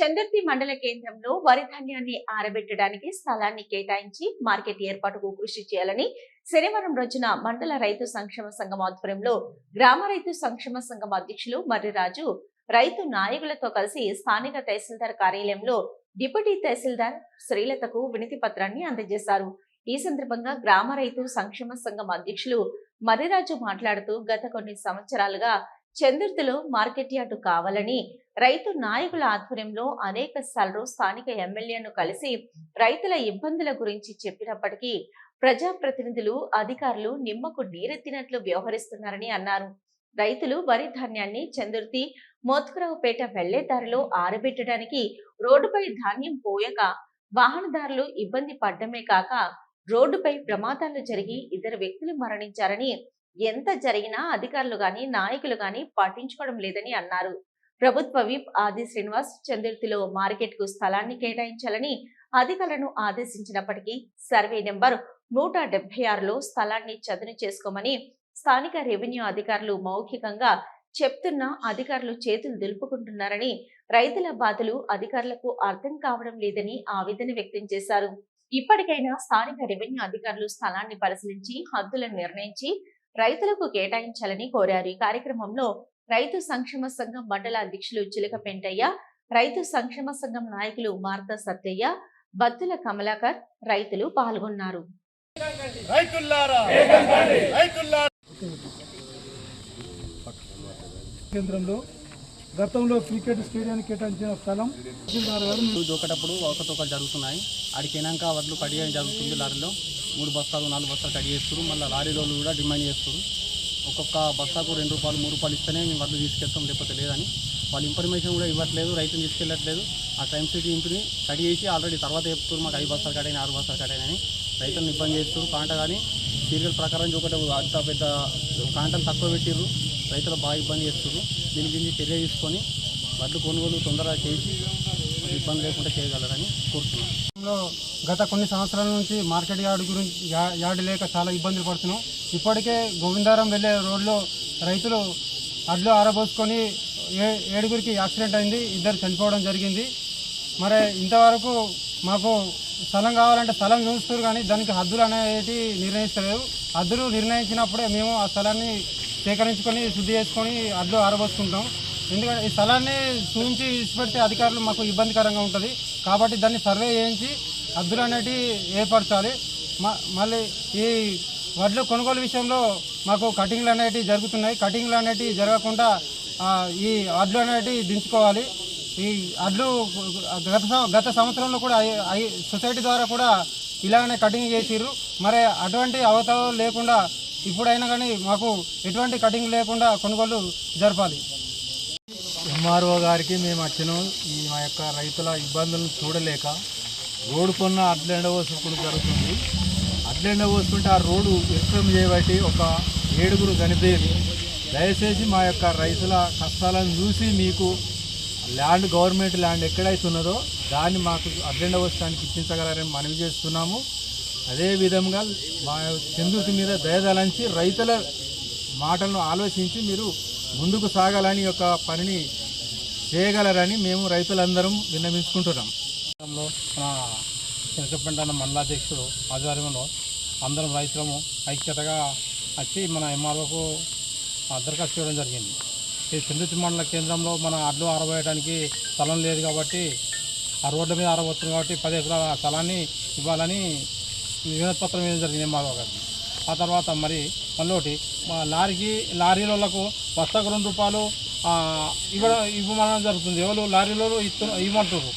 చందర్తి మండల కేంద్రంలో వరి ధాన్యాన్ని ఆరబెట్టడానికి స్థలాన్ని కేటాయించి మార్కెట్ ఏర్పాటుకు కృషి చేయాలని శనివారం రోజున మండల రైతు సంక్షేమ సంఘం ఆధ్వర్యంలో గ్రామ రైతు సంక్షేమ సంఘం అధ్యక్షులు మర్రిరాజు రైతు నాయకులతో కలిసి స్థానిక తహసీల్దార్ కార్యాలయంలో డిప్యూటీ తహసీల్దార్ శ్రీలతకు వినతి పత్రాన్ని అందజేశారు. ఈ సందర్భంగా గ్రామ రైతు సంక్షేమ సంఘం అధ్యక్షులు మర్రిరాజు మాట్లాడుతూ గత కొన్ని సంవత్సరాలుగా చందుర్తిలో మార్కెట్ యార్డు కావాలని రైతు నాయకుల ఆధ్వర్యంలో అనేక సార్లు స్థానిక ఎమ్మెల్యేను కలిసి రైతుల ఇబ్బందుల గురించి చెప్పినప్పటికీ ప్రజాప్రతినిధులు అధికారులు నిమ్మకు నీరెత్తినట్లు వ్యవహరిస్తున్నారని అన్నారు. రైతులు వరి ధాన్యాన్ని చందుర్తి మోత్కరావుపేట వెళ్ళే దారిలో ఆరబెట్టడానికి రోడ్డుపై ధాన్యం పోయక వాహనదారులు ఇబ్బంది పడ్డమే కాక రోడ్డుపై ప్రమాదాలు జరిగి ఇద్దరు వ్యక్తులు మరణించారని ఎంత జరిగినా అధికారులు గాని నాయకులు గాని పట్టించుకోవడం లేదని అన్నారు. ప్రభుత్వ విప్ ఆది శ్రీనివాస్ చందుర్తిలో మార్కెట్కు స్థలాన్ని కేటాయించాలని అధికారులను ఆదేశించినప్పటికీ సర్వే నెంబర్ నూట డెబ్బై ఆరులో స్థలాన్ని చదును చేసుకోమని స్థానిక రెవెన్యూ అధికారులు మౌఖికంగా చెప్తున్నా అధికారులు చేతులు దులుపుకుంటున్నారని రైతుల బాధలు అధికారులకు అర్థం కావడం లేదని ఆవేదన వ్యక్తం చేశారు. ఇప్పటికైనా స్థానిక రెవెన్యూ అధికారులు స్థలాన్ని పరిశీలించి హద్దులను నిర్ణయించి రైతులకు కేటాయించాలని కోరారు. ఈ కార్యక్రమంలో రైతు సంక్షేమ సంఘం మండల అధ్యక్షులు చిలక పెంటయ్య రైతు సంక్షేమ సంఘం నాయకులు మార్త సత్తయ్య బత్తుల కమలాకర్ రైతులు పాల్గొన్నారు. కేంద్రంలో గతంలో క్రికెట్ స్టేడియానికి కేటాయించిన స్థలం తహసీల్దార్ గారు దూకేటప్పుడు ఒకతొకలు జరుగుతున్నాయి. అడిగినాక వడ్లు కడిగేయడం జరుగుతుంది లారీలో. మూడు బస్తాలు నాలుగు బస్తాలు కడిగి చేస్తారు మళ్ళీ లారీలో కూడా డిమాండ్ చేస్తారు ఒక్కొక్క బస్తాకు రెండు రూపాయలు మూడు రూపాయలు ఇస్తేనే మేము వడ్లు తీసుకెళ్తాం. లేకపోతే లేదని. వాళ్ళు ఇన్ఫర్మేషన్ కూడా ఇవ్వట్లేదు. రైతుని తీసుకెళ్ళట్లేదు ఆ టైం సిటీ ఇంటిని కడిగేసి ఆల్రెడీ తర్వాత చెప్తారు మాకు ఐదు బస్తాలు కడిగిన ఆరు బస్తాలు కడిగినని రైతులను ఇబ్బంది చేస్తారు కాంట కానీ సీరియల్ ప్రకారం ఒకటి అంత పెద్ద కాంటలు తక్కువ పెట్టిర్రు. రైతులు బాగా ఇబ్బంది చేస్తారు దీని గురించి చర్య తీసుకొని వడ్లు కొనుగోలు తొందరగా చేసి ఇబ్బంది లేకుండా చేయగలరని కోరుతున్నాం. గత కొన్ని సంవత్సరాల నుంచి మార్కెట్ యార్డు గురించి యా- యార్డు లేక చాలా ఇబ్బందులు పడుతున్నాం. ఇప్పటికే గోవిందారం వెళ్ళే రోడ్లో రైతులు అడ్లు ఆరబోసుకొని ఏ ఏడుగురికి యాక్సిడెంట్ అయింది. ఇద్దరు చనిపోవడం జరిగింది. మరి ఇంతవరకు మాకు స్థలం కావాలంటే స్థలం చూస్తారు కానీ దానికి హద్దులు అనేవి నిర్ణయిస్తలేదు హద్దులు నిర్ణయించినప్పుడే మేము ఆ స్థలాన్ని సేకరించుకొని శుద్ధి చేసుకొని అడ్లు ఆరబోసుకుంటాం. ఎందుకంటే ఈ స్థలాన్ని చూపించి ఇచ్చిపెడితే అధికారులు మాకు ఇబ్బందికరంగా ఉంటుంది. కాబట్టి దాన్ని సర్వే చేయించి అద్దులు అనేటివి ఏర్పరచాలి. మ- మళ్ళీ ఈ వడ్లు కొనుగోలు విషయంలో మాకు కటింగ్లు అనేటివి జరుగుతున్నాయి. కటింగ్లు అనేటివి జరగకుండా ఈ వడ్లు అనేటివి దించుకోవాలి. ఈ అడ్లు గత గత సంవత్సరంలో కూడా సొసైటీ ద్వారా కూడా ఇలాగనే కటింగ్ చేసిర్రు. మరి అటువంటి అవతలు లేకుండా ఇప్పుడైనా కానీ మాకు ఎటువంటి కటింగ్ లేకుండా కొనుగోలు జరపాలి. ఎంఆర్ఓ గారికి మేము వచ్చినాం ఈ మా యొక్క రైతుల ఇబ్బందులను చూడలేక రోడ్డు కొన్న అడ్లెండ పోసుకుని జరుగుతుంది. అడ్లెండ పోసుకుంటే ఆ రోడ్డు విక్రమ్ చేయబట్టి ఒక ఏడుగురు చనిపోయింది దయచేసి మా యొక్క రైతుల కష్టాలను చూసి మీకు ల్యాండ్ గవర్నమెంట్ ల్యాండ్ ఎక్కడైతే ఉన్నదో దాన్ని మాకు అడ్లెండ పోసడానికి ఇప్పించగలరని మనవి చేస్తున్నాము. అదే విధంగా మా చంద్రుడి మీద దయదలంచి రైతుల మాటలను ఆలోచించి మీరు ముందుకు సాగాలని యొక్క పనిని చేయగలరని మేము రైతులందరం విన్నవించుకుంటున్నాం. లో మన మండలాధ్యక్షుడు ఆధ్వర్యంలో అందరం రైతులము ఐక్యతగా వచ్చి మన ఎంఆర్ఓకు దరఖాస్తు చేయడం జరిగింది. ఈ సింధుతి మండల కేంద్రంలో మన అడ్లు ఆరబోయడానికి స్థలం లేదు కాబట్టి ఆ రోడ్ల మీద ఆరబోతుంది కాబట్టి పది ఎకరాల స్థలాన్ని ఇవ్వాలని వినతిపత్రం ఇవ్వడం జరిగింది ఎంఆర్ఓ గారికి ఆ తర్వాత మరి మళ్ళీ మా లారీకి లారీలకు బస్తాకు రెండు రూపాయలు ఇవ్వడం ఇవ్వమనడం జరుగుతుంది. ఎవరు లారీలో ఇస్తు ఇవ్వమంటారు?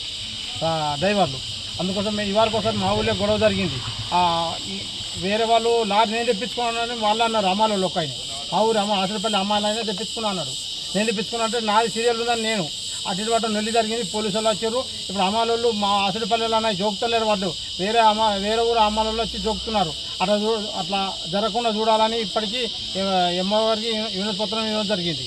డ్రైవర్లు. అందుకోసం మేము ఇవాళ కోసం మా ఊళ్ళో గొడవ జరిగింది. వేరే వాళ్ళు లారీ నేను తెప్పించుకున్నానని వాళ్ళు అన్నారు అమ్మాయిలు ఒక ఆయన మా ఊరు అమ్మ ఆసరపల్లి అమ్మాయిలు అయినా తెప్పించుకున్నా అన్నాడు నేను తెప్పించుకున్నా అంటే నాది సీరియల్ ఉందని నేను అటు ఇటు పట్టు నెల్లి జరిగింది పోలీసు వచ్చారు. ఇప్పుడు అమ్మాలోళ్ళు మా అసడిపల్లెలు అనే జోకుతలేరు వాళ్ళు. వేరే అమ్మ వేరే ఊరు అమ్మాలలో వచ్చి జోకుతున్నారు. అట్లా చూ అట్లా జరగకుండా చూడాలని ఇప్పటికీ ఎంఆర్ గారికి వినతి పత్రం ఇవ్వడం జరిగింది.